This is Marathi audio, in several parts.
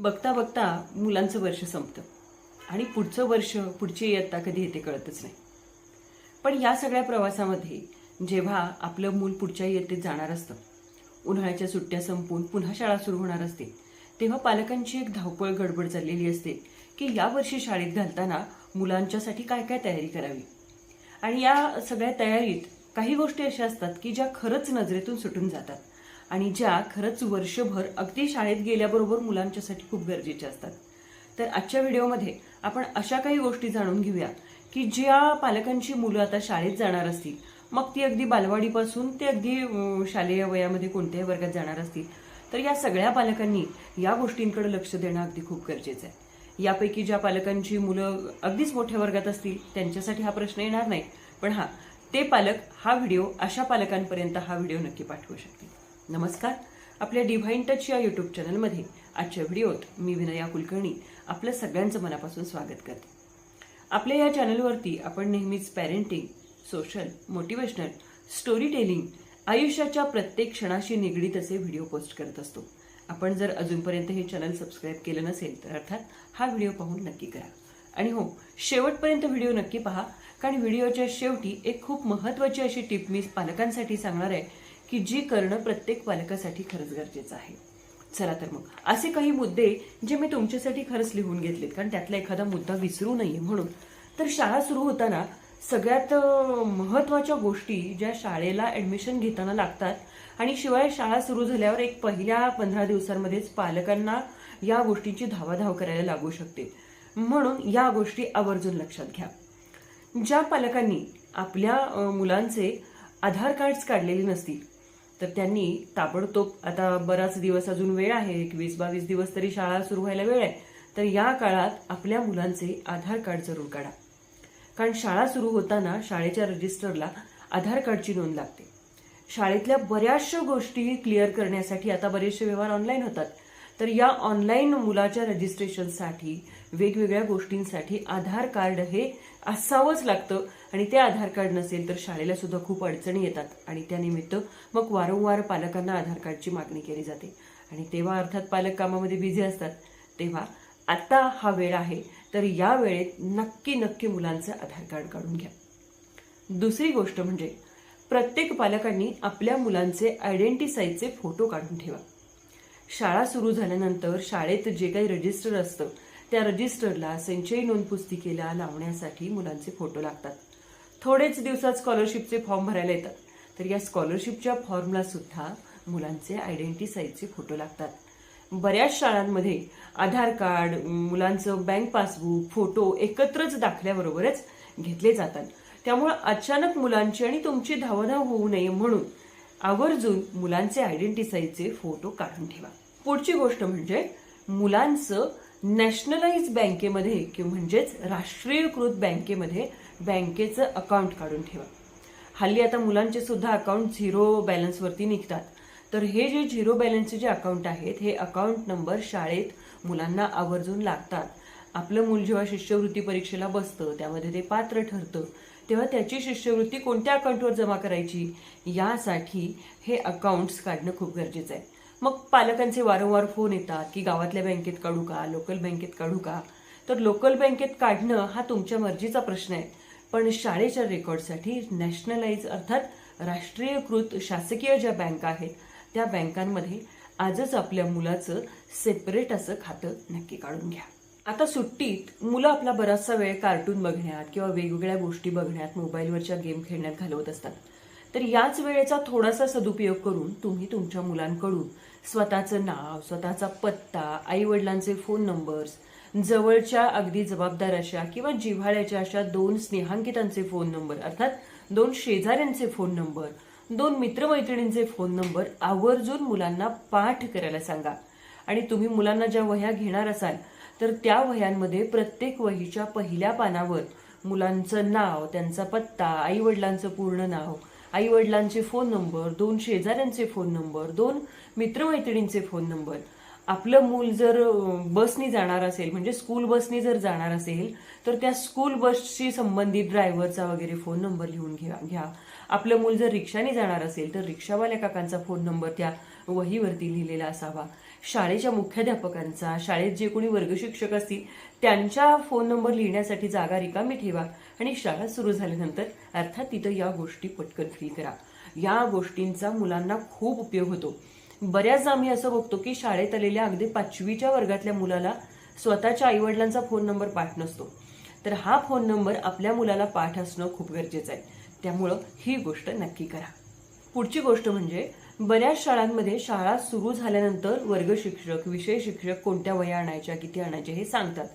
बघता बघता मुलांचं वर्ष संपतं. आणि पुढचं वर्ष पुढची इयत्ता कधी येते कळतच नाही. पण या सगळ्या प्रवासामध्ये जेव्हा आपलं मूल पुढच्या इयत्तेत जाणार असतं उन्हाळ्याच्या सुट्ट्या संपून पुन्हा शाळा सुरू होणार असते तेव्हा पालकांची एक धावपळ गडबड चाललेली असते की यावर्षी शाळेत घालताना मुलांच्यासाठी काय काय तयारी करावी? आणि या सगळ्या तयारीत काही गोष्टी अशा असतात की ज्या खरंच नजरेतून सुटून जातात. आणि ज्या खरंच वर्षभर अगदी शाळेत गेल्याबरोबर मुलांच्यासाठी खूप गरजेच्या असतात. तर आजच्या व्हिडिओमध्ये आपण अशा काही गोष्टी जाणून घेऊया की ज्या पालकांची मुलं आता शाळेत जाणार असतील मग ती अगदी बालवाडीपासून ते अगदी शालेय वयामध्ये कोणत्याही वर्गात जाणार असतील तर या सगळ्या पालकांनी या गोष्टींकडे लक्ष देणं अगदी खूप गरजेचं आहे. यापैकी ज्या पालकांची मुलं अगदीच मोठ्या वर्गात असतील त्यांच्यासाठी हा प्रश्न येणार नाही. पण हा ते पालक हा व्हिडिओ अशा पालकांपर्यंत हा व्हिडिओ नक्की पाठवू शकतील. नमस्कार. आपल्या डिव्हाइन टच या युट्यूब चॅनलमध्ये आजच्या व्हिडिओत मी विनया कुलकर्णी आपलं सगळ्यांचं मनापासून स्वागत करते. आपल्या या चॅनलवरती आपण नेहमीच parenting social motivational story telling आयुष्याच्या प्रत्येक क्षणाशी निगडीत असे व्हिडिओ पोस्ट करत असतो. आपण जर अजूनपर्यंत हे चॅनल सबस्क्राईब केलं नसेल तर अर्थात हा व्हिडिओ पाहून नक्की करा. आणि हो शेवटपर्यंत व्हिडिओ नक्की पहा कारण व्हिडिओच्या शेवटी एक खूप महत्त्वाची अशी टिप मी पालकांसाठी सांगणार आहे की जी करणं प्रत्येक पालकासाठी खरंच गरजेचं आहे. चला तर मग. असे काही मुद्दे जे मी तुमच्यासाठी खरंच लिहून घेतलेत कारण त्यातला एखादा मुद्दा विसरू नये म्हणून. तर शाळा सुरू होताना सगळ्यात महत्त्वाच्या गोष्टी ज्या शाळेला ऍडमिशन घेताना लागतात आणि शिवाय शाळा सुरू झाल्यावर एक पहिल्या पंधरा दिवसांमध्येच पालकांना या गोष्टींची धावाधाव करायला लागू शकते. म्हणून या गोष्टी आवर्जून लक्षात घ्या. ज्या पालकांनी आपल्या मुलांचे आधार कार्ड्स काढलेले नसतील तर त्यांनी ताबडतोब आता बराच दिवस अजून वेळ आहे एकवीस बावीस दिवस तरी शाळा सुरू व्हायला वेळ आहे तर या काळात आपल्या मुलांचे आधार कार्ड जरूर काढा. कारण शाळा सुरू होताना शाळेच्या रजिस्टरला आधार कार्डची नोंद लागते. शाळेतल्या बऱ्याचशा गोष्टी क्लिअर करण्यासाठी आता बरेचसे व्यवहार ऑनलाईन होतात. तर या ऑनलाईन मुलाच्या रजिस्ट्रेशनसाठी वेगवेगळ्या गोष्टींसाठी आधार कार्ड हे असावंच लागतं. आणि ते आधार कार्ड नसेल तर शाळेला सुद्धा खूप अडचणी येतात. आणि त्यानिमित्त मग वारंवार पालकांना आधार कार्डची मागणी केली जाते. आणि तेव्हा अर्थात पालक कामामध्ये बिझी असतात. तेव्हा आता हा वेळ आहे तर या वेळेत नक्की नक्की मुलांचं आधार कार्ड काढून घ्या. दुसरी गोष्ट म्हणजे प्रत्येक पालकांनी आपल्या मुलांचे आयडेंटी साईजचे फोटो काढून ठेवा. शाळा सुरू झाल्यानंतर शाळेत जे काही रजिस्टर असतं त्या रजिस्टरला संचयी नोंद पुस्तिकेला लावण्यासाठी मुलांचे फोटो लागतात. थोडेच दिवसात स्कॉलरशिपचे फॉर्म भरायला येतात. तर या स्कॉलरशिपच्या फॉर्मला सुद्धा मुलांचे आयडेंटिटी साईजचे फोटो लागतात. बऱ्याच शाळांमध्ये आधार कार्ड मुलांचं बँक पासबुक फोटो एकत्रच दाखल्याबरोबरच घेतले जातात. त्यामुळे अचानक मुलांची आणि तुमची धावधाव होऊ नये म्हणून आवर्जून मुलांचे आयडेंटिटी साईजचे फोटो काढून ठेवा. पुढची गोष्ट म्हणजे मुलांचं नॅशनलाइज बँकेमध्ये किंवा म्हणजेच राष्ट्रीयकृत बँकेमध्ये बँकेचं अकाउंट काढून ठेवा. हल्ली आता मुलांचे सुद्धा अकाउंट झिरो बॅलन्सवरती निघतात. तर हे जे झिरो बॅलन्सचे जे अकाउंट आहेत हे अकाउंट नंबर शाळेत मुलांना आवर्जून लागतात. आपलं मूल जेव्हा शिष्यवृत्ती परीक्षेला बसतं त्यामध्ये ते पात्र ठरतं तेव्हा त्याची शिष्यवृत्ती कोणत्या अकाउंटवर जमा करायची? यासाठी हे अकाउंट्स काढणं खूप गरजेचं आहे. मग पालकांचे वारंवार फोन येतात की गावातल्या बँकेत काढू का लोकल बँकेत काढू का? तर लोकल बँकेत काढणं हा तुमच्या मर्जीचा प्रश्न आहे. पण शाळेच्या रेकॉर्डसाठी नॅशनलाइज अर्थात राष्ट्रीयकृत शासकीय ज्या बँका आहेत त्या बँकांमध्ये आजच आपल्या मुलाचं सेपरेट असं खातं नक्की काढून घ्या. आता सुट्टीत मुलं आपला बराचसा वेळ कार्टून बघण्यात किंवा वेगवेगळ्या गोष्टी बघण्यात मोबाईलवरच्या गेम खेळण्यात घालवत असतात. तर याच वेळेचा थोडासा सदुपयोग करून तुम्ही तुमच्या मुलांकडून स्वतःचं नाव स्वतःचा पत्ता आईवडिलांचे फोन नंबर्स जवळच्या अगदी जबाबदार अशा किंवा जिव्हाळ्याच्या अशा दोन स्नेहांकितांचे फोन नंबर अर्थात दोन शेजाऱ्यांचे फोन नंबर दोन मित्रमैत्रिणींचे फोन नंबर आवर्जून मुलांना पाठ करायला सांगा. आणि तुम्ही मुलांना ज्या वह्या घेणार असाल तर त्या वह्यांमध्ये प्रत्येक वहीच्या पहिल्या पानावर मुलांचं नाव त्यांचा पत्ता आई वडिलांचं पूर्ण नाव आई वडिलांचे फोन नंबर दोन शेजाऱ्यांचे फोन नंबर दोन मित्रमैत्रिणींचे फोन नंबर आपलं मूल जर बसनी जाणार असेल म्हणजे स्कूल बसनी जर जाणार असेल तर त्या स्कूल बसशी संबंधित ड्रायव्हरचा वगैरे फोन नंबर लिहून घ्या घ्या. आपलं मूल जर रिक्षाने जाणार असेल तर रिक्षावाल्या काकांचा फोन नंबर त्या वहीवरती लिहिलेला असावा. शाळेच्या मुख्याध्यापकांचा शाळेत जे कोणी वर्गशिक्षक असतील त्यांच्या फोन नंबर लिहिण्यासाठी जागा रिकामी ठेवा आणि शाळा सुरू झाल्यानंतर अर्थात तिथं या गोष्टी पटकन फिल करा. या गोष्टींचा मुलांना खूप उपयोग होतो. बऱ्याचदा आम्ही असं बघतो की शाळेत आलेल्या अगदी पाचवीच्या वर्गातल्या मुलाला स्वतःच्या आईवडिलांचा फोन नंबर पाठ नसतो. तर हा फोन नंबर आपल्या मुलाला पाठ असणं खूप गरजेचं आहे. त्यामुळं ही गोष्ट नक्की करा. पुढची गोष्ट म्हणजे बऱ्याच शाळांमध्ये शाळा सुरू झाल्यानंतर वर्ग शिक्षक विषय शिक्षक कोणत्या वह्या आणायच्या किती आणायच्या हे सांगतात.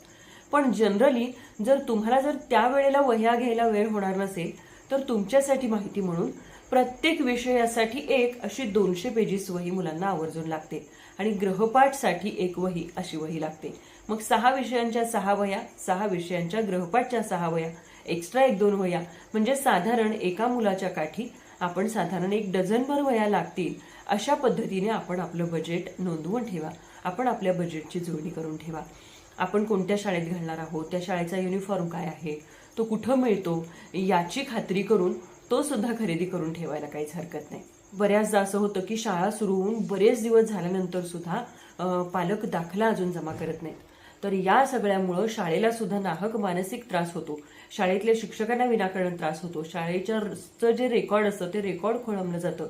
पण जनरली जर तुम्हाला जर त्या वेळेला वह्या घ्यायला वेळ होणार नसेल तर तुमच्यासाठी माहिती म्हणून प्रत्येक विषयासाठी एक अशी दोनशे पेजेस वही मुलांना आवर्जून लागते आणि ग्रहपाठसाठी एक वही अशी वही लागते. मग सहा विषयांच्या सहा वह्या सहा विषयांच्या ग्रहपाठच्या सहा वह्या एक्स्ट्रा एक दोन वह्या म्हणजे साधारण एका मुलाच्या काठी आपण साधारण एक डझनभर वया लागतील अशा पद्धतीने आपण आपलं बजेट नोंदवून ठेवा. आपण आपल्या बजेटची जुळणी करून ठेवा. आपण कोणत्या शाळेत घालणार आहोत? त्या शाळेचा युनिफॉर्म काय आहे? तो कुठं मिळतो? याची खात्री करून तो सुद्धा खरेदी करून ठेवायला काहीच हरकत नाही. बऱ्याचदा असं होतं की शाळा सुरू होऊन बरेच दिवस झाल्यानंतर सुद्धा पालक दाखला अजून जमा करत नाहीत. तर या सगळ्यामुळं शाळेला सुद्धा नाहक मानसिक त्रास होतो. शाळेतल्या शिक्षकांना विनाकारण त्रास होतो. शाळेच्या जे रेकॉर्ड असतं ते रेकॉर्ड खोळंबलं जातं.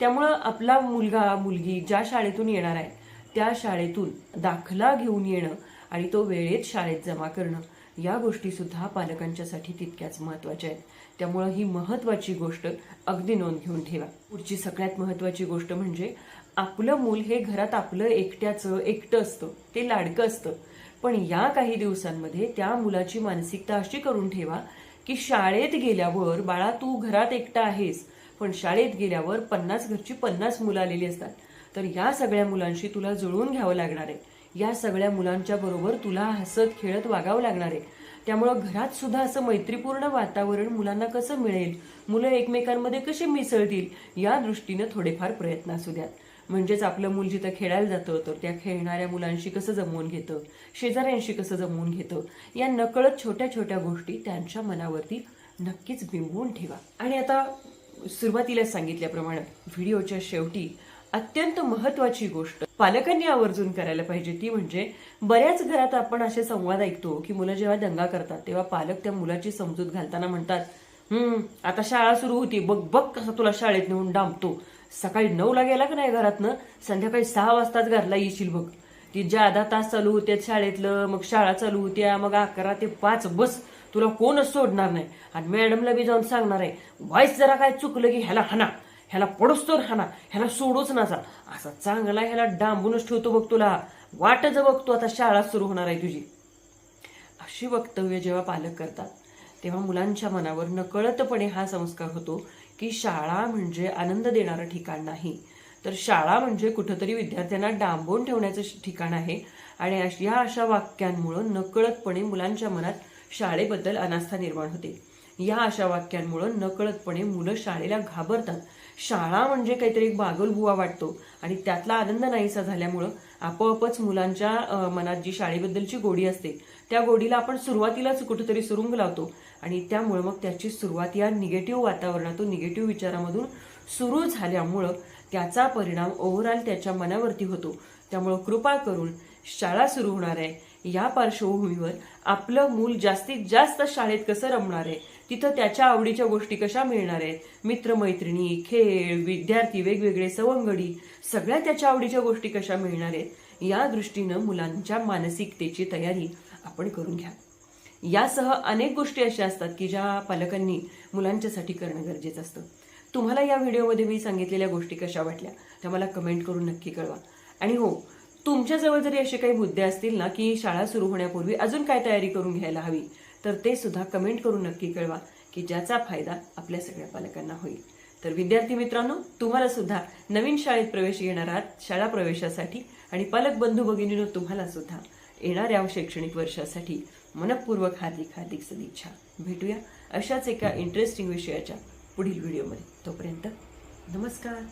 त्यामुळं आपला मुलगा मुलगी ज्या शाळेतून येणार आहे त्या शाळेतून दाखला घेऊन येणं आणि तो वेळेत शाळेत जमा करणं या गोष्टी सुद्धा पालकांच्यासाठी तितक्याच महत्त्वाच्या आहेत. त्यामुळं ही महत्वाची गोष्ट अगदी नोंद घेऊन ठेवा. पुढची सगळ्यात महत्वाची गोष्ट म्हणजे आपलं मूल हे घरात आपलं एकट्याचं एकटं असतं. ते लाडकं असतं. पण या काही दिवसांमध्ये त्या मुलाची मानसिकता अशी करून ठेवा की शाळेत गेल्यावर बाळा तू घरात एकटा आहेस पण शाळेत गेल्यावर पन्नास घरची पन्नास मुलं आलेली असतात. तर या सगळ्या मुलांशी तुला जुळवून घ्यावं लागणार आहे. या सगळ्या मुलांच्या बरोबर तुला हसत खेळत वागावं लागणार आहे. त्यामुळं घरात सुद्धा असं मैत्रीपूर्ण वातावरण मुलांना कसं मिळेल? मुलं एकमेकांमध्ये कशी मिसळतील? या दृष्टीनं थोडेफार प्रयत्न असू द्यात. म्हणजेच आपलं मूल जिथं खेळायला जातं तर त्या खेळणाऱ्या मुलांशी कसं जमवून घेतं शेजाऱ्यांशी कसं जमवून घेतं या नकळत छोट्या छोट्या गोष्टी त्यांच्या मनावरती नक्कीच बिंबवून ठेवा. आणि आता सुरुवातीला सांगितल्याप्रमाणे व्हिडिओच्या शेवटी अत्यंत महत्वाची गोष्ट पालकांनी आवर्जून करायला पाहिजे ती म्हणजे बऱ्याच घरात आपण असे संवाद ऐकतो की मुलं जेव्हा दंगा करतात तेव्हा पालक त्या मुलाची समजूत घालताना म्हणतात हम्म आता शाळा सुरू होती. बघ बघ कसं तुला शाळेत नेऊन डांबतो. सकाळी नऊला गेला का नाही घरातनं? संध्याकाळी सहा वाजताच घरला येशील बघ. ती ज्यादा तास चालू होत्या शाळेतलं मग शाळा चालू होत्या मग अकरा ते पाच बस. तुला कोणच सोडणार नाही. आणि मॅडमला बी जाऊन सांगणार आहे वाईस जरा काय चुकलं की ह्याला हाना. ह्याला पडोस तर हाना. ह्याला सोडूच नसा असा चांगला ह्याला डांबूनच ठेवतो बघ तुला. वाटच बघतो आता शाळा सुरू होणार आहे तुझी. अशी वक्तव्य जेव्हा पालक करतात तेव्हा मुलांच्या मनावर नकळतपणे हा संस्कार होतो की शाळा म्हणजे आनंद देणारं ठिकाण नाही. तर शाळा म्हणजे कुठंतरी विद्यार्थ्यांना डांबून ठेवण्याचं ठिकाण आहे. आणि या अशा वाक्यांमुळं नकळतपणे मुलांच्या मनात शाळेबद्दल अनास्था निर्माण होते. या अशा वाक्यांमुळं नकळतपणे मुलं शाळेला घाबरतात. शाळा म्हणजे काहीतरी एक बागलबुवा वाटतो आणि त्यातला आनंद नाहीसा झाल्यामुळं आपोआपच मुलांच्या मनात जी शाळेबद्दलची गोडी असते त्या गोडीला आपण सुरुवातीलाच कुठेतरी सुरुंग लावतो. आणि त्यामुळं मग त्याची सुरुवात या निगेटिव्ह वातावरणातून निगेटिव्ह विचारामधून सुरू झाल्यामुळं त्याचा परिणाम ओव्हरऑल त्याच्या मनावरती होतो. त्यामुळं कृपा करून शाळा सुरू होणार आहे. या पार्श्वभूमीवर आपलं मूल जास्तीत जास्त शाळेत कसं रमणार आहे तिथं त्याच्या आवडीच्या गोष्टी कशा मिळणार आहेत? मित्रमैत्रिणी खेळ विद्यार्थी वेगवेगळे सवंगडी सगळ्या त्याच्या आवडीच्या गोष्टी कशा मिळणार आहेत? या दृष्टीनं मुलांच्या मानसिकतेची तयारी आपण करून घ्या. यासह अनेक गोष्टी अशा असतात की ज्या पालकांनी मुलांच्यासाठी करणं गरजेचं असतं. तुम्हाला या व्हिडिओमध्ये मी सांगितलेल्या गोष्टी कशा वाटल्या त्या मला कमेंट करून नक्की कळवा. आणि हो तुमच्याजवळ जरी असे काही मुद्दे असतील ना की शाळा सुरू होण्यापूर्वी अजून काय तयारी करून घ्यायला हवी तर ते सुद्धा कमेंट करून नक्की कळवा की ज्याचा फायदा आपल्या सगळ्या पालकांना होईल. तर विद्यार्थी मित्रांनो तुम्हाला सुद्धा नवीन शाळेत प्रवेश घेणार आहात शाळा प्रवेशासाठी आणि पालक बंधू भगिनीनं तुम्हाला सुद्धा येणाऱ्या शैक्षणिक वर्षासाठी मनपूर्वक हार्दिक हार्दिक सदिच्छा भेटूया अशाच एका इंटरेस्टिंग विषयाच्या पुढील व्हिडिओमध्ये तोपर्यंत नमस्कार.